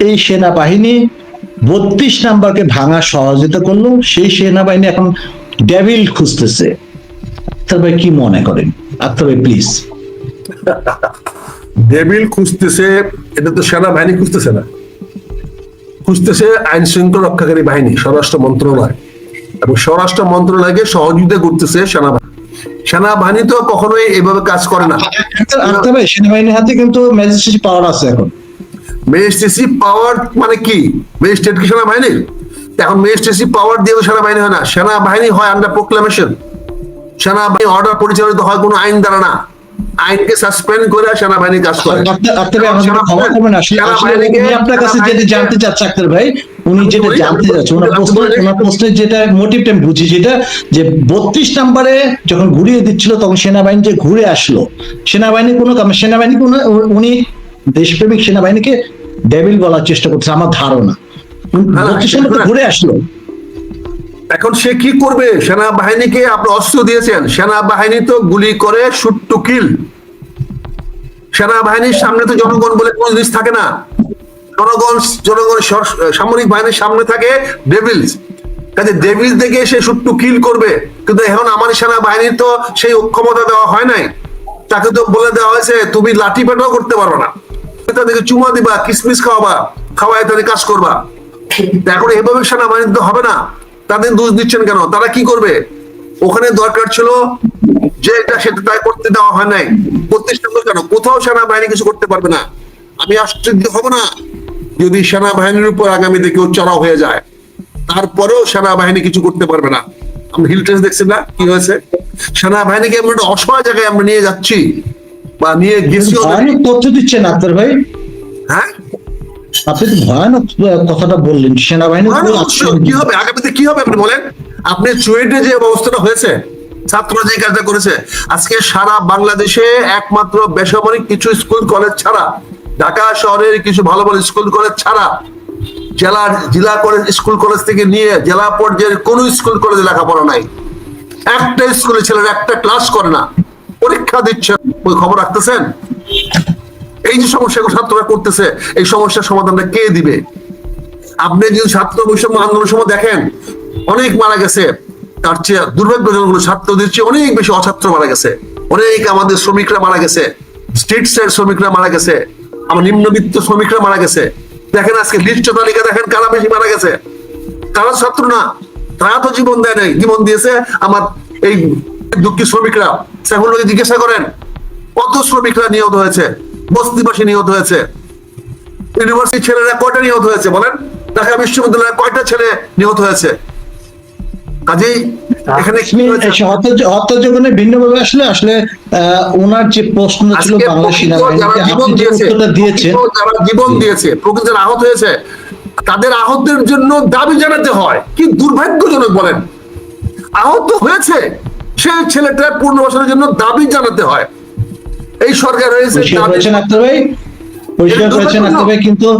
এই সেনাবাহিনী বত্রিশ নাম্বারকে ভাঙা সহযোগিতা করল সেই সেনাবাহিনী এখন ডেভিল খুঁজতেছে। আক্তার ভাই কি মনে করেন? আক্তার ভাই প্লিজ ডেবিল খুঁজতেছে এটা তো সেনাবাহিনী খুঁজতেছে না। খুঁজতেছে আইন শৃঙ্খলা রক্ষাকারী বাহিনী স্বরাষ্ট্র মন্ত্রণালয়। এবং স্বরাষ্ট্র মন্ত্রণালয়কে সহযোগিতা করতেছে সেনাবাহিনী। সেনাবাহিনী তো কখনোই এভাবে কাজ করে না। সেনাবাহিনীর হাতে কিন্তু ম্যাজিস্ট্রেট পাওয়ার আছে এখন। ম্যাজিস্ট্রেসি পাওয়ার মানে কি ম্যাজিস্ট্রেট কি সেনাবাহিনীর এখন ম্যাজিস্ট্রেসি পাওয়ার দিয়ে তো সেনাবাহিনী হয় না সেনাবাহিনী হয় আন্ডার প্রোক্লামেশন সেনাবাহিনী অর্ডার পরিচালিত হয় কোনো আইন দ্বারা না আইনকে সাসপেন্ড করে সেনাবাহিনী কাজ করে আপনার কাছে যেটা জানতে চাচ্ছে আক্তার ভাই উনি যেটা জানতে চাচ্ছে ওনার প্রশ্ন ওনার প্রশ্নের যেটা মোটিভটা আমি বুঝি যেটা যে বত্রিশ নাম্বারে যখন ঘুরিয়ে দিচ্ছিল তখন সেনাবাহিনী যে ঘুরে আসলো সেনাবাহিনী কোনো সেনাবাহিনী কোনো উনি দেশপ্রেমিক সেনাবাহিনীকে ডেভিল বলার চেষ্টা করছে আমার ধারণা। ঘুরে আসলো। এখন সে কি করবে? সেনাবাহিনীকে আপনি অস্ত্র দিয়েছেন। সেনাবাহিনী তো গুলি করে শুট টু কিল। সেনাবাহিনীর সামনে তো জনগণ বলে কোনো জিনিস থাকে না। জনগণ জনগণ সামরিক বাহিনীর সামনে থাকে ডেভিলস কাজে ডেভিলস দেখে সে শুট টু কিল করবে। কিন্তু এখন আমার সেনাবাহিনীর তো সেই ক্ষমতা দেওয়া হয় নাই। তাকে তো বলে দেওয়া হয়েছে তুমি লাঠি পেটাও করতে পারো না। তাদেরকে চুমা দিবা, কিসমিস খাওয়াবা খাওয়াই তাদের কাজ করবা। এখন এভাবে সেনাবাহিনী তো হবে না। তাদের দোষ দিচ্ছেন কেন? তারা কি করবে? ওখানে দরকার ছিল যে এটা সেটা তাই করতে দেওয়া হয় নাই। নম্বর কেন? কোথাও সেনাবাহিনী কিছু করতে পারবে না। আমি আশ্চর্য হব না যদি সেনাবাহিনীর উপর আগামীতে কেউ চড়াও হয়ে যায়। তারপরেও সেনাবাহিনী কিছু করতে পারবে না। আমরা হিল টেস্ট দেখছি না, কি হয়েছে? সেনাবাহিনীকে আমরা একটা অসহায় জায়গায় আমরা নিয়ে যাচ্ছি। নিয়ে গেছি ভয়ানক তথ্য দিচ্ছেন ভাই। হ্যাঁ? আপনি তো ভয়ানক কথাটা বললেন সেনাবাহিনী কি হবে? আগামীতে কি হবে আপনি বলেন? আপনি চুয়েটে যে অবস্থাটা হয়েছে ছাত্ররা যে কাজটা করেছে আজকে সারা বাংলাদেশে একমাত্র বেসামরিক কিছু স্কুল কলেজ ছাড়া ঢাকা শহরের কিছু ভালো ভালো স্কুল কলেজ ছাড়া জেলার জেলা কলেজ স্কুল কলেজ থেকে নিয়ে জেলা পর্যায়ের কোন স্কুল কলেজে লেখাপড়া নাই। একটা স্কুলে ছেলেরা একটা ক্লাস করে না। পরীক্ষা দিচ্ছে। ওই খবর রাখতেছেন? এই যে সমস্যাগুলো ছাত্ররা করতেছে, এই সমস্যার সমাধানটা কে দিবে? আপনি যদি ছাত্র বৈষম্য আন্দোলনের সময় দেখেন, অনেক মারা গেছে। তার চেয়ে দুর্ভাগ্যজনক হলো ছাত্রদের চেয়ে অনেক বেশি অছাত্র মারা গেছে। অনেক আমাদের শ্রমিকরা মারা গেছে। স্ট্রিট সাইড শ্রমিকরা মারা গেছে। আমার নিম্নবিত্ত শ্রমিকরা মারা গেছে। দেখেন আজকে লিস্ট তালিকা দেখেন কারা বেশি মারা গেছে। তারা ছাত্র না? তারা তো জীবন দেয় নাই। জীবন দিয়েছে আমার এই দুঃখী শ্রমিকরা সেগুলোকে জিজ্ঞাসা করেন কত শ্রমিকরা নিহত হয়েছে? বস্তিবাসী নিহত হয়েছে। ইউনিভার্সিটি ছেলেরা কয়টা নিহত হয়েছে বলেন? ঢাকা বিশ্ববিদ্যালয়ে কয়টা ছেলে নিহত হয়েছে? কাজেই এখানে কি ভিন্নভাবে আসলে আসলে ওনার যে প্রশ্ন ছিল বাংলা সেনাবাহিনীকে যারা জীবন আপনি যে দিয়েছে, উত্তরটা দিয়েছেন। প্রকৃত যারা জীবন দিয়েছে প্রকৃত আহত হয়েছে তাদের আহতের জন্য দাবি জানাতে হয়। কি দুর্ভাগ্যজনক বলেন? আহত হয়েছে। সেই ছেলেটা পুনর্বাসনের জন্য দাবি জানাতে হয়। এই সরকার হয়েছে পরিষ্কার দাবি- করেছেন আক্তার ভাই। পরিষ্কার করেছেন আক্তার ভাই কিন্তু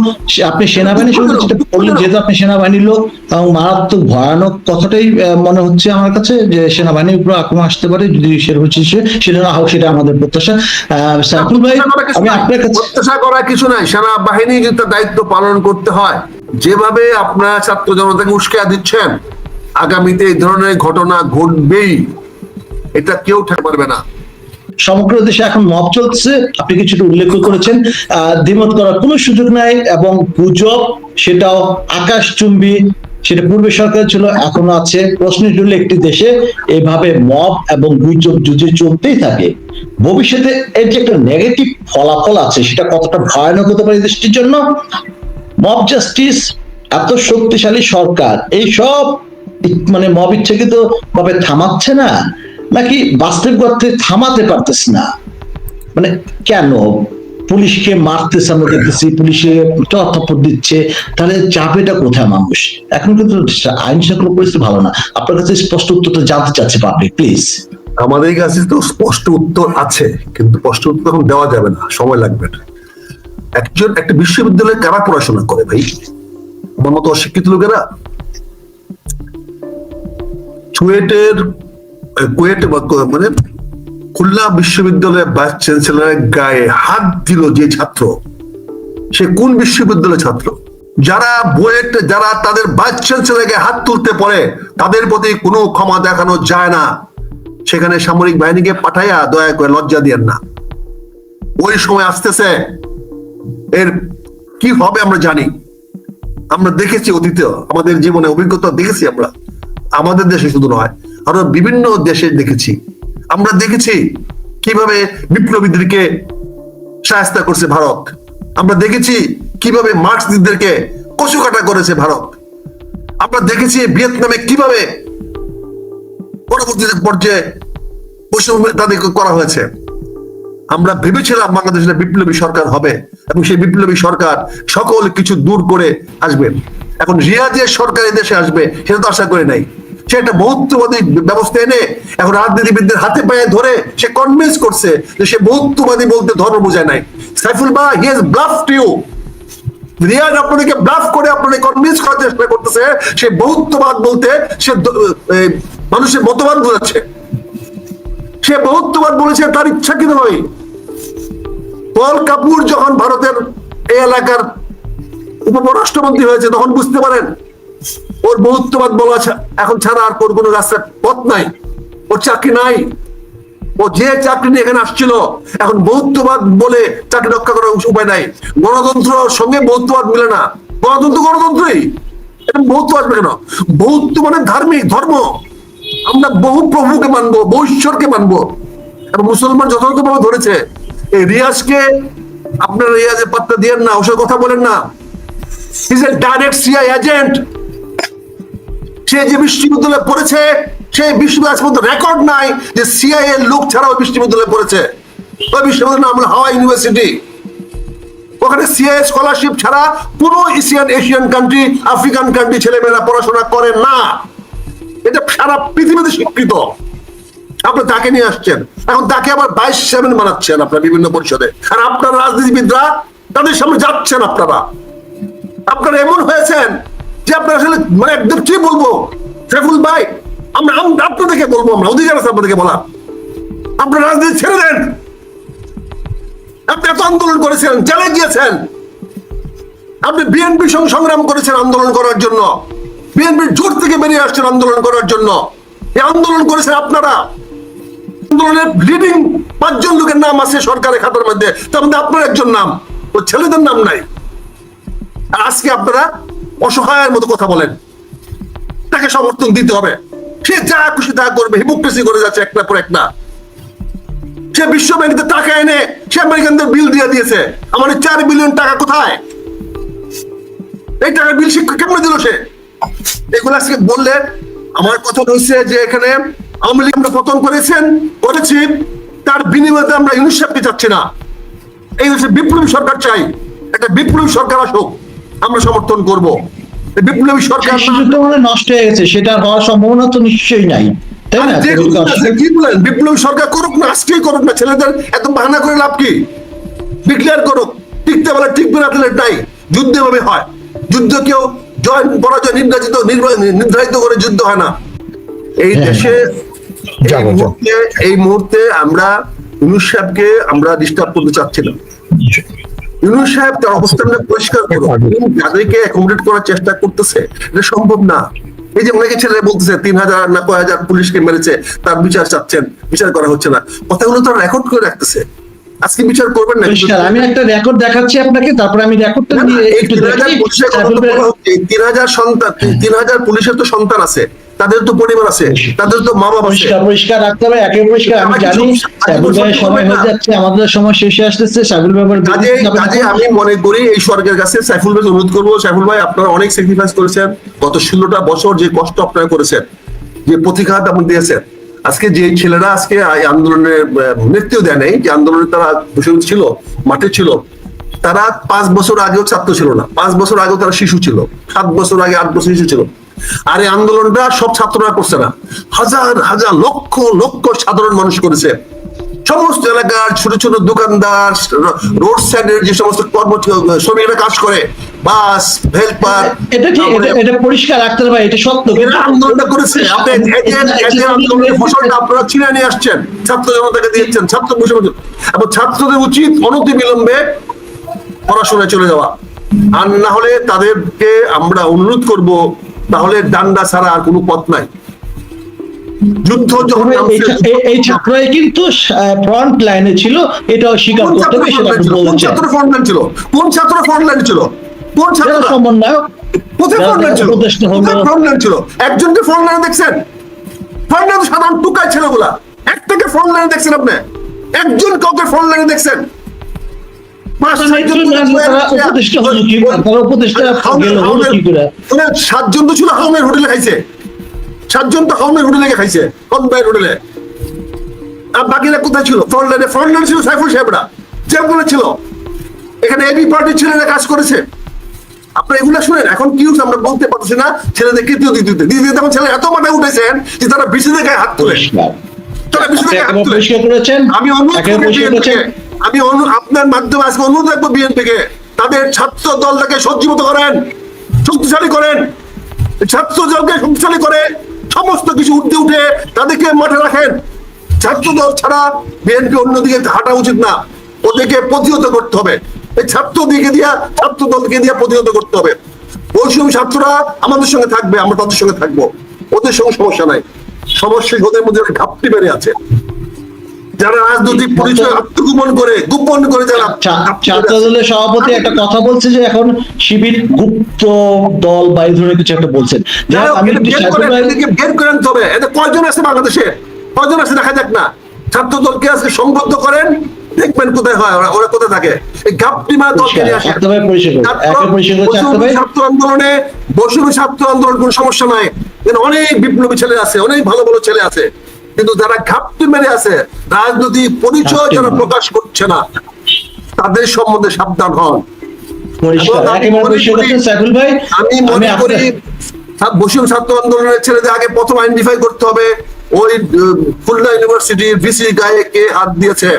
আপনি যেটা বললেন যেহেতু আপনি সেনাবাহিনীর লোক এবং মারাত্মক ভয়ানক কথাটাই মনে হচ্ছে আমার কাছে যে সেনাবাহিনীর উপর আক্রমণ আসতে পারে যদি সেরকম হচ্ছে সেটা না হোক সেটা আমাদের প্রত্যাশা। সাইফুল ভাই আমি আপনার কাছে প্রত্যাশা করার কিছু নাই। সেনাবাহিনী যদি দায়িত্ব পালন করতে হয়। যেভাবে আপনারা ছাত্র জনতাকে উস্কে দিচ্ছেন আগামীতে এই ধরনের ঘটনা ঘটবেই। এটা কেউ ঠেক পারবে না। সমগ্র দেশে এখন মব চলছে। আপনি কিছুটা উল্লেখ করেছেন। দ্বিমত করার কোনো সুযোগ নাই এবং গুজব, সেটাও আকাশচুম্বী, সেটা পূর্বে সরকার ছিল, এখনও আছে। প্রশ্নের জন্য একটি দেশে এভাবে মব এবং গুজব যদি চলতেই থাকে, ভবিষ্যতে এর যে একটা নেগেটিভ ফলাফল আছে, সেটা কতটা ভয়ানক হতে পারে দেশটির জন্য? মব জাস্টিস, এত শক্তিশালী সরকার, এই সব মানে মব ইচ্ছাকৃত ভাবে থামাচ্ছে না। নাকি বাস্তবিক অর্থে থামাতে পারতেছে না? মানে কেন? পুলিশকে মারতেছে, আমরা দেখতেছি পুলিশে চথাপট দিচ্ছে, তাহলে চাপেটা কোথায় মানুষ? এখন কিন্তু আইন শৃঙ্খলা পরিস্থিতি ভালো না। আপনার কাছে স্পষ্ট উত্তরটা জানতে চাচ্ছে পাবলিক প্লিজ আমাদের কাছে তো স্পষ্ট উত্তর আছে, কিন্তু স্পষ্ট উত্তর এখন দেওয়া যাবে না, সময় লাগবে একজন একটা বিশ্ববিদ্যালয়ে কারা পড়াশোনা করে ভাই? আমার মতো অশিক্ষিত লোকেরা? চুয়েটের কুয়েট মানে খুলনা বিশ্ববিদ্যালয়ের ভাইস চ্যান্সেলরের গায়ে হাত দিল যে ছাত্র, সে কোন বিশ্ববিদ্যালয়ের ছাত্র? যারা বুয়েট, যারা তাদের ভাইস চ্যান্সেলরকে হাত তুলতে পারে, তাদের প্রতি কোনো ক্ষমা দেখানো যায় না। সেখানে সামরিক বাহিনীকে পাঠাইয়া দয়া করে লজ্জা দিয়েন না। ওই সময় আসতেছে, এর কি হবে আমরা জানি। আমরা দেখেছি অতীতে আমাদের জীবনে অভিজ্ঞতা দেখেছি আমরা। আমাদের দেশে শুধু নয় আরও বিভিন্ন দেশে দেখেছি। আমরা দেখেছি কীভাবে বিপ্লবীদেরকে সাহায্য করছে ভারত। আমরা দেখেছি কীভাবে মার্কসদেরকে কচুকাটা করেছে ভারত। আমরা দেখেছি ভিয়েতনামে কীভাবে পরবর্তী পর্যায়ে বৈষম্য তাদেরকে করা হয়েছে। আমরা ভেবেছিলাম বাংলাদেশে বিপ্লবী সরকার হবে এবং সেই বিপ্লবী সরকার সকল কিছু দূর করে আসবেন এখন রিয়াজের সরকার এই দেশে আসবে, সেটা তো আশা করে নাই। সে একটা বহুত্ববাদী ব্যবস্থা এনে এখন রাজনীতিবিদদের হাতে পায়ে ধরে সে কনভিন্স করছে যে সে বহুত্ববাদী বলতে ধর্ম বোঝায় নাই। সাইফুল বা he has bluffed you Riaz আপনাদেরকে ব্লাফ করে আপনাদের কনভিন্স করার চেষ্টা করতেছে, সে বহুত্ববাদ বলতে সে মানুষের মতবাদ বোঝাচ্ছে। সে বহুত্ববাদ বলেছে তার ইচ্ছা ইচ্ছাকৃত নয়। পল কাপুর যখন ভারতের এই এলাকার উপরাষ্ট্রমন্ত্রী হয়েছে, তখন বুঝতে পারেন ওর বহুত্ববাদ বলা এখন ছাড়া আর ওর কোনো রাস্তার পথ নাই। ওর চাকরি নাই। ও যে চাকরি নিয়ে এখানে আসছিল, এখন বহুত্ববাদ বলে চাকরি রক্ষা করার উপায় নাই। গণতন্ত্র সঙ্গে বহুত্ববাদ মিলে না। গণতন্ত্র গণতন্ত্রই। এখন বহুত্ব আসবে কেন? বহুত্ব মানে ধার্মিক, ধর্ম। আমরা বহু প্রভুকে মানবো, বহু ঈশ্বরকে মানবো। এবং মুসলমান যথাযথভাবে ধরেছে। এই রিয়াজকে, আপনার রিয়াজের পাত্তা দিয়েন না, ওসব কথা বলেন না। Is a direct CI agent সে যে বিশ্ববিদ্যালয়ে পড়েছে সেই বিশ্ববিদ্যালয় পর্যন্ত রেকর্ড নাই যে সিআই এর লোক ছাড়াও বিশ্ববিদ্যালয়ে পড়েছে। ওই বিশ্ববিদ্যালয়ের নাম হলো হাওয়া ইউনিভার্সিটি। ওখানে সিআই স্কলারশিপ ছাড়া পুরো Asian Asian country African country ছেলেমেয়েরা পড়াশোনা করে না। এটা সারা পৃথিবীতে স্বীকৃত। আপনি তাকে নিয়ে আসছেন। এখন তাকে আবার বাইশ সেভেন বানাচ্ছেন আপনার বিভিন্ন পরিষদে। আর আপনার রাজনীতিবিদরা তাদের সামনে যাচ্ছেন আপনারা। আপনারা এমন হয়েছেন যে আপনারা আসলে মানে একদম কি বলব? শেফুল ভাই, আমরা আম- আপনাদেরকে বলব আমরা, অধিকার আছে আপনাদেরকে বলা আপনার রাজনীতি ছেড়ে দেন। আপনি এত আন্দোলন করেছেন জেলে গিয়েছেন আপনি বিএনপির সঙ্গে সংগ্রাম করেছেন আন্দোলন করার জন্য। বিএনপির জোট থেকে বেরিয়ে আসছেন আন্দোলন করার জন্য। এই আন্দোলন করেছেন আপনারা। আন্দোলনের লিডিং পাঁচজন লোকের নাম আছে সরকারের খাতার মধ্যে, তার মধ্যে আপনার একজন নাম। ও ছেলেদের নাম নাই। আর আজকে আপনারা অসহায়ের মতো কথা বলেন। তাকে সমর্থন দিতে হবে। সে যা খুশি তা করবে হিপোক্রেসি করে যাচ্ছে একটা পর একটা। সে বিশ্ব ব্যাংকে টাকা এনে সে আমেরিকানদের বিল দিয়ে দিয়েছে। আমার চার বিলিয়ন টাকা কোথায়? এই টাকার বিল সে কেমন দিল সে? এগুলো আজকে বললে আমার কথা রয়েছে যে এখানে আওয়ামী লীগ আমরা পতন করেছেন, করেছি। তার বিনিময়ে আমরা ইউনিসেফকে চাচ্ছি না। এই হচ্ছে বিপ্লবী সরকার চাই। একটা বিপ্লবী সরকার আসুক। আমরা সমর্থন করব। বিপ্লবী সরকার নষ্ট হয়ে গেছে সেটা হওয়ার সম্ভাবনা তো নিশ্চয়ই নাই কি বলেন? বিপ্লবী সরকার করুক না আজকেই করুক না ছেলেদের এত বাহানা করে লাভ কি? ডিক্লেয়ার করুক টিকতে বলে টিকবে না তাহলে এটাই যুদ্ধ ভাবে হয়। যুদ্ধ কেউ জয় পরাজয় নির্বাচিত নির্ধারিত করে যুদ্ধ হয় না। এই হ্যাঁ, দেশে এই যাব, যাব। মুহূর্তে আমরা ইউনুস আমরা ডিস্টার্ব করতে চাচ্ছি না ইউনুস সাহেব তার অবস্থানটা পরিষ্কার করুন। তিনি যাদেরকে অ্যাকোমোডেট করার চেষ্টা করতেছে এটা সম্ভব না। এই যে অনেকে ছেলে বলতেছে তিন হাজার না কয় হাজার পুলিশকে মেরেছে তার বিচার চাচ্ছেন বিচার করা হচ্ছে না। কথাগুলো তো রেকর্ড করে রাখতেছে। আজকে বিচার করবেন না আমি একটা রেকর্ড দেখাচ্ছি আপনাকে তারপরে আমি রেকর্ডটা নিয়ে একটু তিন হাজার সন্তান তিন হাজার পুলিশের তো সন্তান আছে। তাদের তো পরিবার আছে তাদের তো মা বাবা পরিষ্কার পরিষ্কার রাখতে হবে একে পরিষ্কার আমি জানি সব- সাইবুল ভাইয়ের সময় হয়ে যাচ্ছে আমাদের সময় শেষে আসতেছে সাইবুল ব্যাপার কাজে কাজে আমি মনে করি এই স্বর্গের কাছে সাইফুল ভাই অনুরোধ করব সাইফুল ভাই আপনারা অনেক স্যাক্রিফাইস করেছেন। গত ষোলোটা বছর যে কষ্ট আপনারা করেছেন যে প্রতিঘাত আপনি দিয়েছেন আজকে যে ছেলেরা আজকে এই আন্দোলনের মৃত্যু দেয় নাই যে আন্দোলনে তারা বসে ছিল মাঠে ছিল তারা পাঁচ বছর আগেও ছাত্র ছিল না পাঁচ বছর আগেও তারা শিশু ছিল সাত বছর আগে আট বছর শিশু ছিল। আর এই আন্দোলনটা সব ছাত্ররা করছে না। হাজার হাজার লক্ষ লক্ষ সাধারণ মানুষ করেছে। সমস্ত এলাকার ছোট ছোট দোকানদার রোড সাইডের যে সমস্ত কর্ম শ্রমিকরা কাজ করে বাস হেল্পার এটা এটা পরিষ্কার রাখতে এটা সত্য। এরা আন্দোলনটা করেছে। আপনি এদের আন্দোলনের ফসলটা আপনারা ছিনে নিয়ে আসছেন ছাত্র জনতাকে দিয়েছেন ছাত্র বসে। এবং ছাত্রদের উচিত অনতি বিলম্বে পড়াশোনায় চলে যাওয়া। আর না হলে তাদেরকে আমরা অনুরোধ করব তাহলে ডান্ডা ছাড়া আর কোনো পথ নাই। যুদ্ধ যখন এই ছাত্ররাই কিন্তু ফ্রন্ট লাইনে ছিল এটাও স্বীকার কোন করতে হবে সেটা? কোন ছাত্র ফ্রন্টলাইন ছিল? কোন ছাত্র ফ্রন্টলাইন ছিল? কোন ছাত্র সমন্বয়ক কোথায় যারা ফ্রন্টলাইন ছিল। কোথায় ফ্রন্টলাইন ছিল? একজনকে ফ্রন্টলাইনে দেখছেন? ফ্রন্টলাইন সাধারণ টুকাই ছেলেগুলা। একটাকে ফ্রন্টলাইনে দেখছেন আপনি? একজন কাউকে ফ্রন্টলাইনে দেখছেন? পাঁচ সাতজন তো মানে সাতজন তো ছিল হাউনের হোটেলে খাইছে। সাতজন তো হাউনের হোটেলে খাইছে কনবাইর হোটেলে। আর বাকিরা কোথায় ছিল? ফ্রন্ট লাইনে ফ্রন্ট লাইনে ছিল সাইফুল সাহেবরা। যেগুলো ছিল এখানে এবি পার্টির ছেলেরা কাজ করেছে। আপনারা এগুলো শুনেন? এখন কি হচ্ছে আমরা বলতে পারছি না। ছেলেদের দ্বিতীয়তে দ্বিতীয় তখন ছেলে এত মাথায় উঠেছেন যে তারা বিশেষের গায়ে হাত তোলে। তারা গায়ে হাত তোলে। আমি অনুরোধ একেবারে আমি আপনার মাধ্যমে আজকে অনুরোধ রাখব বিএনপিকে, তাদের ছাত্র দলটাকে সজ্জীভূত করেন, শক্তিশালী করেন। ছাত্র দলকে শক্তিশালী করে সমস্ত কিছু উঠতে উঠে তাদেরকে মাঠে রাখেন। ছাত্র দল ছাড়া বিএনপি অন্যদিকে হাঁটা উচিত না। ওদেরকে প্রতিহত করতে হবে। এই ছাত্র দিকে দিয়া, ছাত্র দলকে দিয়া প্রতিহত করতে হবে। বৈষম্য ছাত্ররা আমাদের সঙ্গে থাকবে, আমরা তাদের সঙ্গে থাকব। ওদের সঙ্গে সমস্যা নাই। সমস্যা ওদের মধ্যে ঘাপটি বেড়ে আছে। যারা রাজনৈতিক পরিচয় আত্মগোপন করে গোপন করে যারা ছাত্র দলের সভাপতি একটা কথা বলছে যে এখন শিবির গুপ্ত দল বা এই ধরনের কিছু একটা বলছেন। বের করেন, এদের কয়জন আছে বাংলাদেশে? কয়জন আছে দেখা যাক না। ছাত্র দলকে আজকে সংবদ্ধ করেন? দেখবেন কোথায় হয় ওরা ওরা কোথায় থাকে। এই দলকে নিয়ে ছাত্র- আন্দোলনে বৈষম্য ছাত্র আন্দোলন কোনো সমস্যা নাই। অনেক বিপ্লবী ছেলে আছে অনেক ভালো ভালো ছেলে আছে। কিন্তু যারা ঘাপটি মেরে আছে রাজনৈতিক পরিচয় যারা প্রকাশ করছে না তাদের সম্বন্ধে সাবধান হন। আমি মনে করি- বসুম ছাত্র আন্দোলনের ছেলেদের আগে প্রথম আইডেন্টিফাই করতে হবে। ওই খুলনা ইউনিভার্সিটির ভিসি গায়ে কে হাত দিয়েছে?